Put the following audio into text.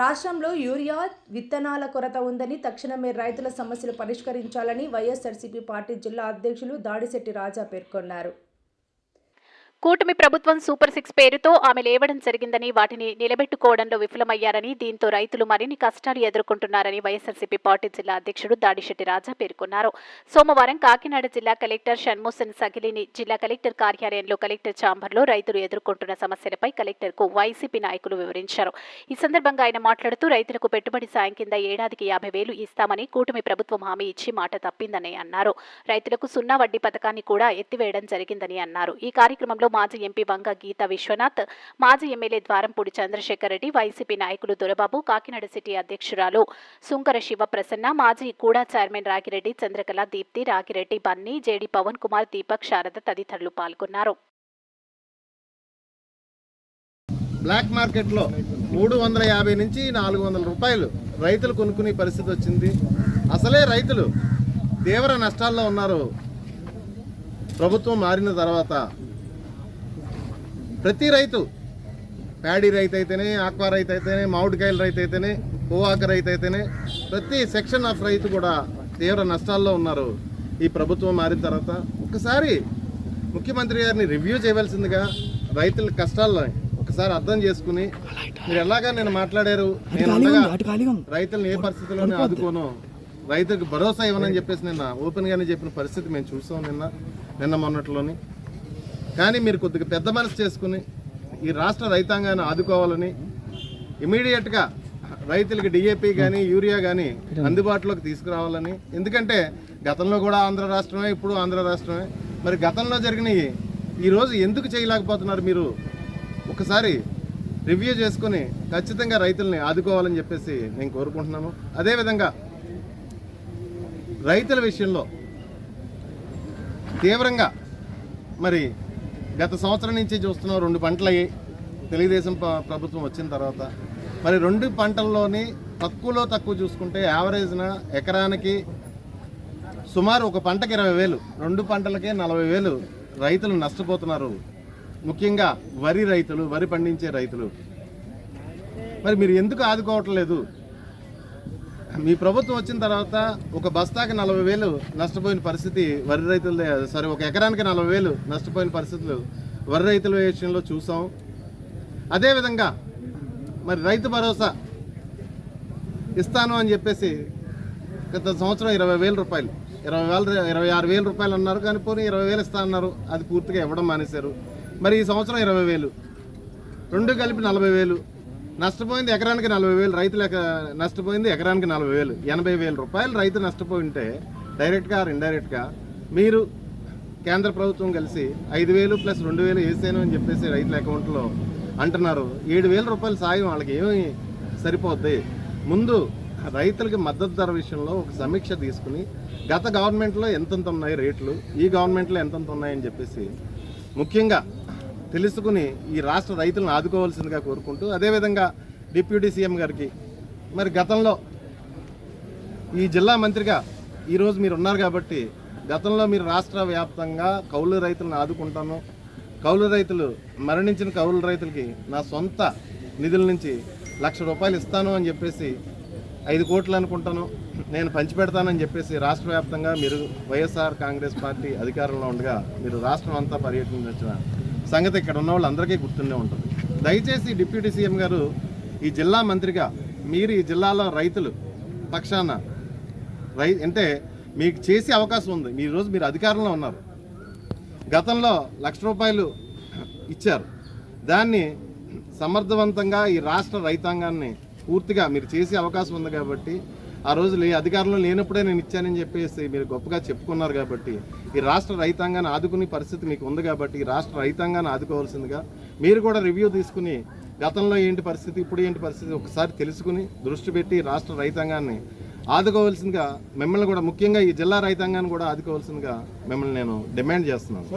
రాష్ట్రంలో యూరియా విత్తనాల కొరత ఉందని తక్షణమే రైతుల సమస్యలు పరిష్కరించాలని వైఎస్ఆర్సీపీ పార్టీ జిల్లా అధ్యక్షులు దాడిశెట్టి రాజా పేర్కొన్నారు. కూటమి ప్రభుత్వం సూపర్ సిక్స్ పేరుతో ఆమె లేవడం జరిగిందని వాటిని నిలబెట్టుకోవడంలో విఫలమయ్యారని దీంతో రైతులు మరిన్ని కష్టాలు ఎదుర్కొంటున్నారని వైఎస్ఆర్సీపీ పార్టీ జిల్లా అధ్యక్షుడు దాడిశెట్టి రాజా పేర్కొన్నారు. సోమవారం కాకినాడ జిల్లా కలెక్టర్ షణ్మోసన్ సగిలిని జిల్లా కలెక్టర్ కార్యాలయంలో కలెక్టర్ ఛాంబర్లో రైతులు ఎదుర్కొంటున్న సమస్యలపై కలెక్టర్కు వైసీపీ నాయకులు వివరించారు. ఈ సందర్భంగా ఆయన మాట్లాడుతూ రైతులకు పెట్టుబడి సాయం కింద ఏడాదికి యాభై వేలు ఇస్తామని కూటమి ప్రభుత్వం హామీ ఇచ్చి మాట తప్పిందని అన్నారు. రైతులకు సున్నా వడ్డీ పథకాన్ని కూడా ఎత్తివేయడం జరిగిందని అన్నారు. ఈ కార్యక్రమంలో మాజీ ఎంపీ వంగ గీత విశ్వనాథ్ మాజీ ఎమ్మెల్యే ద్వారంపూడి చంద్రశేఖర్ రెడ్డి వైసీపీ నాయకులు దొరబాబు కాకినాడ సిటీ అధ్యక్షురాలు సుంకర శివ ప్రసన్న మాజీ కూడా చైర్మన్ రాగిరెడ్డి చంద్రకళ దీప్తి రాగిరెడ్డి బన్నీ జేడి పవన్ కుమార్ దీపక్ శారద తదితరులు పాల్గొన్నారు. బ్లాక్ మార్కెట్లో మూడు వందల యాభై నుంచి నాలుగు వందల రూపాయలు రైతులు కొనుక్కునే పరిస్థితి వచ్చింది. అసలే రైతులు తీవ్ర నష్టాల్లో ఉన్నారు. ప్రభుత్వం మారిన తర్వాత ప్రతి రైతు ప్యాడీ రైతు అయితేనే ఆక్వా రైతు అయితేనే మామిడికాయల రైతు అయితేనే కోవాక రైతు అయితేనే ప్రతి సెక్షన్ ఆఫ్ రైతు కూడా తీవ్ర నష్టాల్లో ఉన్నారు. ఈ ప్రభుత్వం మారిన తర్వాత ఒకసారి ముఖ్యమంత్రి గారిని రివ్యూ చేయవలసిందిగా రైతుల కష్టాలని ఒకసారి అర్థం చేసుకుని మీరు ఎలాగా నేను మాట్లాడారు నేను రైతులను ఏ పరిస్థితుల్లోనే ఆదుకోను రైతులకు భరోసా ఇవ్వనని చెప్పేసి నిన్న ఓపెన్గానే చెప్పిన పరిస్థితి మేము చూసాం నిన్న నిన్న మొన్నట్లోని. కానీ మీరు కొద్దిగా పెద్ద మనసు చేసుకుని ఈ రాష్ట్ర రైతాంగాన్ని ఆదుకోవాలని ఇమీడియట్గా రైతులకి డిఏపి కానీ యూరియా కానీ అందుబాటులోకి తీసుకురావాలని. ఎందుకంటే గతంలో కూడా ఆంధ్ర రాష్ట్రమే ఇప్పుడు ఆంధ్ర రాష్ట్రమే. మరి గతంలో జరిగినవి ఈరోజు ఎందుకు చేయలేకపోతున్నారు మీరు? ఒకసారి రివ్యూ చేసుకొని ఖచ్చితంగా రైతుల్ని ఆదుకోవాలని చెప్పేసి నేను కోరుకుంటున్నాను. అదేవిధంగా రైతుల విషయంలో తీవ్రంగా మరి గత సంవత్సరం నుంచి చూస్తున్నాం రెండు పంటలయ్యి తెలుగుదేశం ప్రభుత్వం వచ్చిన తర్వాత మరి రెండు పంటల్లోని తక్కువలో తక్కువ చూసుకుంటే యావరేజ్న ఎకరానికి సుమారు ఒక పంటకి ఇరవై వేలు రెండు పంటలకే నలభై వేలు రైతులు నష్టపోతున్నారు. ముఖ్యంగా వరి రైతులు వరి పండించే రైతులు. మరి మీరు ఎందుకు ఆదుకోవట్లేదు? మీ ప్రభుత్వం వచ్చిన తర్వాత ఒక బస్తాకి నలభై వేలు నష్టపోయిన పరిస్థితి వరి రైతుల సరే ఒక ఎకరానికి నలభై వేలు నష్టపోయిన పరిస్థితులు వరి రైతుల విషయంలో చూసాం. అదేవిధంగా మరి రైతు భరోసా ఇస్తాను అని చెప్పేసి గత సంవత్సరం ఇరవై వేల రూపాయలు ఇరవై వేల ఇరవై ఆరు వేల రూపాయలు అన్నారు కానీ పోనీ ఇరవై వేలు ఇస్తా అన్నారు. అది పూర్తిగా ఇవ్వడం మానేశారు. మరి ఈ సంవత్సరం ఇరవై వేలు రెండు కలిపి నలభై వేలు నష్టపోయింది ఎకరానికి నలభై వేలు. రైతులు ఎక- నష్టపోయింది ఎకరానికి నలభై వేలు. ఎనభై వేల రూపాయలు రైతు నష్టపోయి ఉంటే డైరెక్ట్గా ఇండైరెక్ట్గా మీరు కేంద్ర ప్రభుత్వం కలిసి ఐదు వేలు ప్లస్ రెండు వేలు వేసాను అని చెప్పేసి రైతుల అకౌంట్లో అంటున్నారు. ఏడు వేల రూపాయల సాయం వాళ్ళకి ఏమి సరిపోద్ది. ముందు రైతులకి మద్దతు ధర విషయంలో ఒక సమీక్ష తీసుకుని గత గవర్నమెంట్లో ఎంతెంత ఉన్నాయి రేట్లు? ఈ గవర్నమెంట్లో ఎంతెంత ఉన్నాయని చెప్పేసి ముఖ్యంగా తెలుసుకుని ఈ రాష్ట్ర రైతులను ఆదుకోవాల్సిందిగా కోరుకుంటూ అదేవిధంగా డిప్యూటీ సీఎం గారికి మరి గతంలో ఈ జిల్లా మంత్రిగా ఈరోజు మీరు ఉన్నారు కాబట్టి గతంలో మీరు రాష్ట్ర వ్యాప్తంగా కౌలు రైతులను ఆదుకుంటాను కౌలు రైతులు మరణించిన కౌలు రైతులకి నా సొంత నిధుల నుంచి లక్ష రూపాయలు ఇస్తాను అని చెప్పేసి ఐదు కోట్లు అనుకుంటాను. నేను పంచిపెడతానని చెప్పేసి రాష్ట్ర వ్యాప్తంగా మీరు వైఎస్ఆర్ కాంగ్రెస్ పార్టీ అధికారంలో ఉండగా మీరు రాష్ట్రం అంతా పర్యటించిన సంగతి ఇక్కడ ఉన్న వాళ్ళందరికీ గుర్తుండే ఉంటుంది. దయచేసి డిప్యూటీ సీఎం గారు ఈ జిల్లా మంత్రిగా మీరు ఈ జిల్లాలో రైతులు పక్షాన రై అంటే మీకు చేసే అవకాశం ఉంది. మీ రోజు మీరు అధికారంలో ఉన్నారు. గతంలో లక్ష రూపాయలు ఇచ్చారు. దాన్ని సమర్థవంతంగా ఈ రాష్ట్ర రైతాంగాన్ని పూర్తిగా మీరు చేసే అవకాశం ఉంది కాబట్టి ఆ రోజు అధికారంలో లేనప్పుడే నేను ఇచ్చానని చెప్పేసి మీరు గొప్పగా చెప్పుకున్నారు కాబట్టి ఈ రాష్ట్ర రైతాంగాన్ని ఆదుకునే పరిస్థితి మీకు ఉంది కాబట్టి ఈ రాష్ట్ర రైతాంగాన్ని ఆదుకోవాల్సిందిగా మీరు కూడా రివ్యూ తీసుకుని గతంలో ఏంటి పరిస్థితి ఇప్పుడు ఏంటి పరిస్థితి ఒకసారి తెలుసుకుని దృష్టి పెట్టి రాష్ట్ర రైతాంగాన్ని ఆదుకోవాల్సిందిగా మిమ్మల్ని కూడా ముఖ్యంగా ఈ జిల్లా రైతాంగాన్ని కూడా ఆదుకోవాల్సిందిగా మిమ్మల్ని నేను డిమాండ్ చేస్తున్నాను.